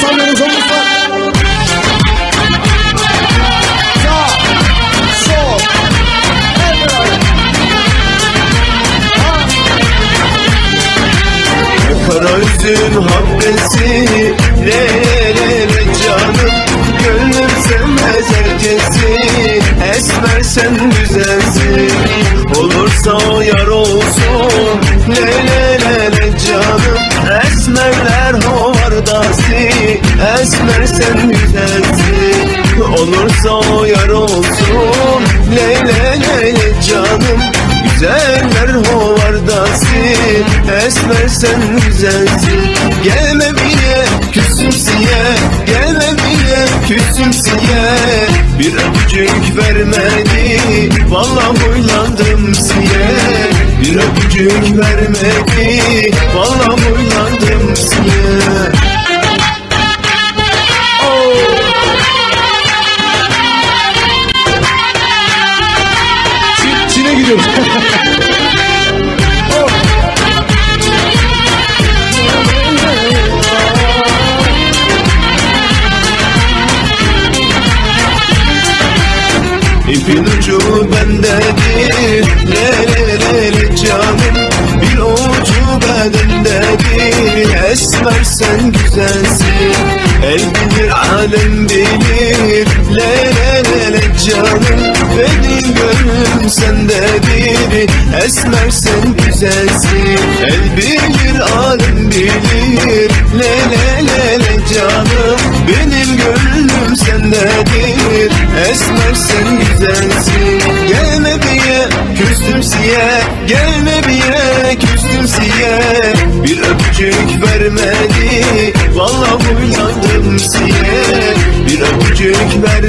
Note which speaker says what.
Speaker 1: sallıyoruz omuzlar. Sağ, sol, hep Kara canım. Gönlüm sevmez herkesi Esmer sen güzelsin. Olursa o yar olsun. Esmer sen güzelsin Olursa o yar olsun. Le le le le canım Güzeller hovardasın Esmer sen güzelsin Gelme bile küsümsiye Gelme bile küsümsiye Bir öpücük vermedi Vallahi huylandım siye. Bir öpücük vermedi Vallahi huylandım siye İpin ucu bendedir Le le le le canım. Bir ucu bedendedir Esmer sen güzelsin El bilir alem bilir Le le le le canım. Benim gönlüm sendedir Esmer sen güzelsin. El bilir alem bilir Le le le le canım. Benim gönlüm sendedir Esmer sen güzelsin. Gelme biye küstüm siye Gelme biye küstüm siye. Bir öpücük vermedi Huylandım siye Bir öpücük vermedi